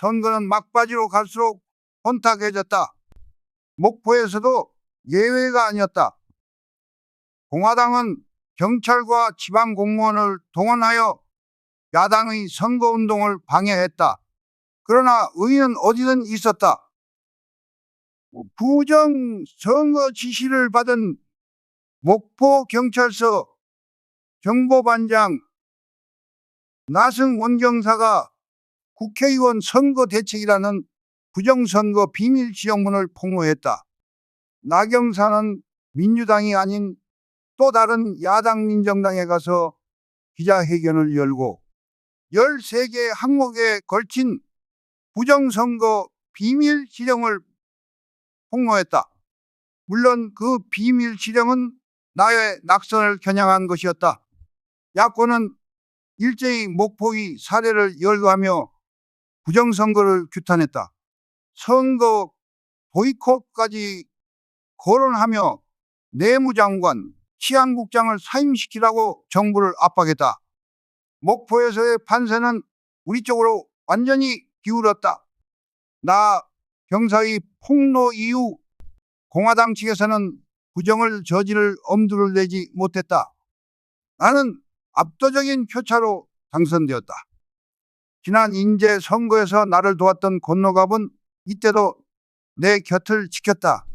선거는 막바지로 갈수록 혼탁해졌다. 목포에서도 예외가 아니었다. 공화당은 경찰과 지방 공무원을 동원하여 야당의 선거운동을 방해했다. 그러나 의는 어디든 있었다. 부정 선거 지시를 받은 목포 경찰서 정보반장 나승 원경사가 국회의원 선거 대책이라는 부정선거 비밀 지령문을 폭로했다. 나경사는 민주당이 아닌 또 다른 야당 민정당에 가서 기자회견을 열고 13개 항목에 걸친 부정선거 비밀 지령을 폭로했다. 물론 그 비밀 지령은 나의 낙선을 겨냥한 것이었다. 야권은 일제히 목포의 사례를 열거하며 부정선거를 규탄했다. 선거 보이콧까지 거론하며 내무장관, 치안국장을 사임시키라고 정부를 압박했다. 목포에서의 판세는 우리 쪽으로 완전히 기울었다. 나 경사의 폭로 이후 공화당 측에서는 부정을 저지를 엄두를 내지 못했다. 나는 압도적인 표차로 당선되었다. 지난 인제 선거에서 나를 도왔던 권노갑은 이때도 내 곁을 지켰다.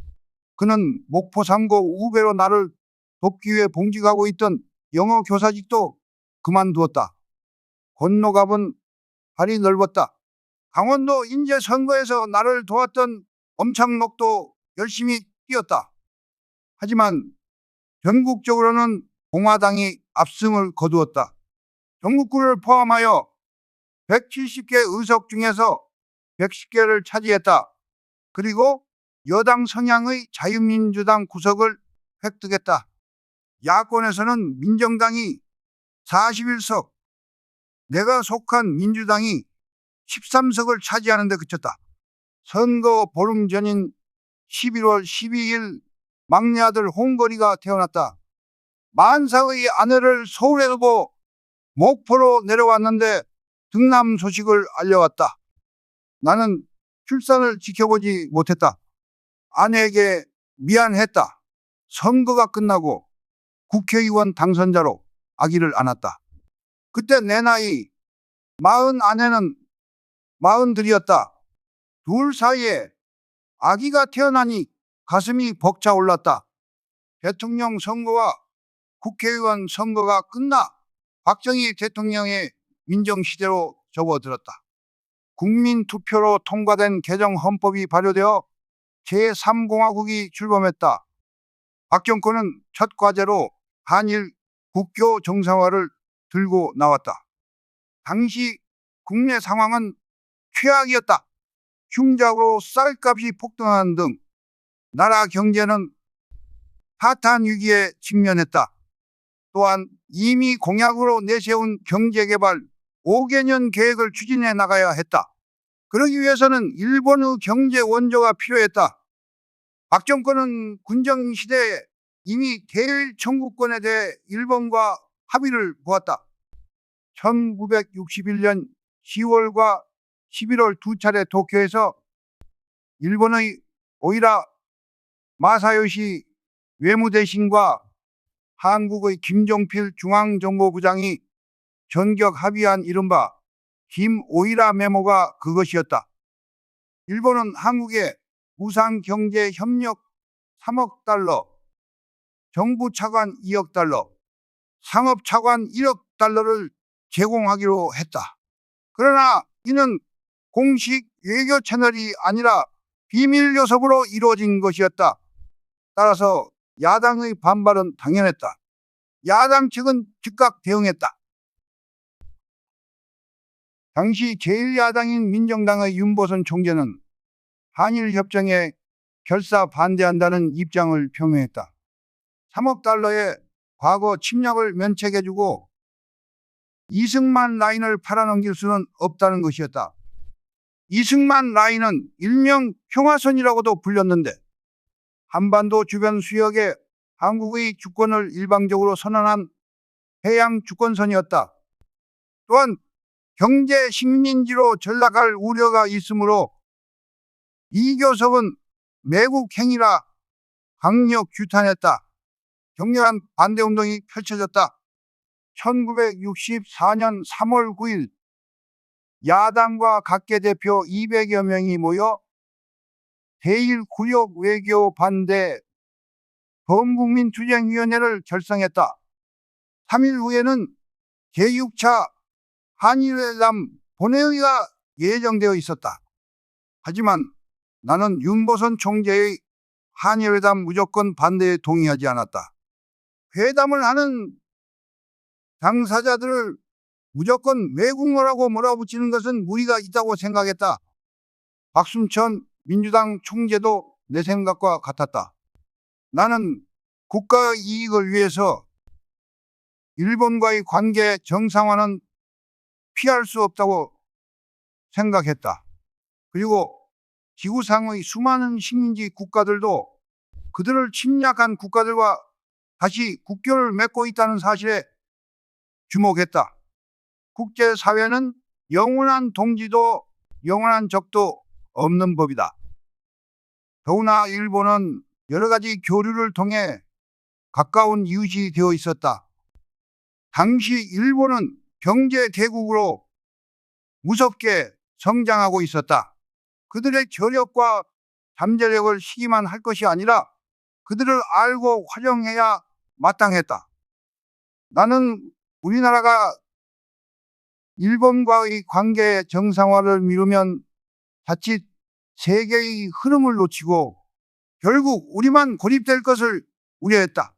그는 목포 3고 우배로 나를 돕기 위해 봉직하고 있던 영어 교사직도 그만두었다. 권노갑은 발이 넓었다. 강원도 인제 선거에서 나를 도왔던 엄창록도 열심히 뛰었다. 하지만 전국적으로는 공화당이 압승을 거두었다. 전국구를 포함하여 170개 의석 중에서 110개를 차지했다. 그리고 여당 성향의 자유민주당 구석을 획득했다. 야권에서는 민정당이 41석, 내가 속한 민주당이 13석을 차지하는 데 그쳤다. 선거 보름 전인 11월 12일 막내 아들 홍거리가 태어났다. 만사의 아내를 서울에 두고 목포로 내려왔는데 등남 소식을 알려왔다. 나는 출산을 지켜보지 못했다. 아내에게 미안했다. 선거가 끝나고 국회의원 당선자로 아기를 안았다. 그때 내 나이 마흔 아내는 마흔들이었다. 둘 사이에 아기가 태어나니 가슴이 벅차 올랐다. 대통령 선거와 국회의원 선거가 끝나 박정희 대통령의 민정시대로 접어들었다. 국민 투표로 통과된 개정 헌법이 발효되어 제3공화국이 출범했다. 박 정권은 첫 과제로 한일 국교 정상화를 들고 나왔다. 당시 국내 상황은 최악이었다. 흉작으로 쌀값이 폭등하는 등 나라 경제는 파탄 위기에 직면했다. 또한 이미 공약으로 내세운 경제개발 5개년 계획을 추진해 나가야 했다. 그러기 위해서는 일본의 경제 원조가 필요했다. 박 정권은 군정 시대에 이미 대일 청구권에 대해 일본과 합의를 보았다. 1961년 10월과 11월 두 차례 도쿄에서 일본의 오이라 마사요시 외무대신과 한국의 김종필 중앙정보부장이 전격 합의한 이른바 김오이라 메모가 그것이었다. 일본은 한국에 우상경제협력 3억 달러, 정부 차관 2억 달러, 상업 차관 1억 달러를 제공하기로 했다. 그러나 이는 공식 외교 채널이 아니라 비밀 요섭으로 이루어진 것이었다. 따라서 야당의 반발은 당연했다. 야당 측은 즉각 대응했다. 당시 제1야당인 민정당의 윤보선 총재는 한일 협정에 결사 반대한다는 입장을 표명했다. 3억 달러의 과거 침략을 면책해주고 이승만 라인을 팔아넘길 수는 없다는 것이었다. 이승만 라인은 일명 평화선이라고도 불렸는데 한반도 주변 수역에 한국의 주권을 일방적으로 선언한 해양 주권선이었다. 또한 경제 식민지로 전락할 우려가 있으므로 이 교섭은 매국 행위라 강력 규탄했다. 격렬한 반대운동이 펼쳐졌다. 1964년 3월 9일 야당과 각계 대표 200여 명이 모여 대일 구역 외교 반대 범국민 투쟁위원회를 결성했다. 3일 후에는 제6차 한일회담 본회의가 예정되어 있었다. 하지만 나는 윤보선 총재의 한일회담 무조건 반대에 동의하지 않았다. 회담을 하는 당사자들을 무조건 외국어라고 몰아붙이는 것은 무리가 있다고 생각했다. 박순천 민주당 총재도 내 생각과 같았다. 나는 국가의 이익을 위해서 일본과의 관계 정상화는 피할 수 없다고 생각했다. 그리고 지구상의 수많은 식민지 국가들도 그들을 침략한 국가들과 다시 국교를 맺고 있다는 사실에 주목했다. 국제사회는 영원한 동지도 영원한 적도 없는 법이다. 더구나 일본은 여러 가지 교류를 통해 가까운 이웃이 되어 있었다. 당시 일본은 경제 대국으로 무섭게 성장하고 있었다. 그들의 저력과 잠재력을 시기만 할 것이 아니라 그들을 알고 활용해야 마땅했다. 나는 우리나라가 일본과의 관계 정상화를 미루면 자칫 세계의 흐름을 놓치고 결국 우리만 고립될 것을 우려했다.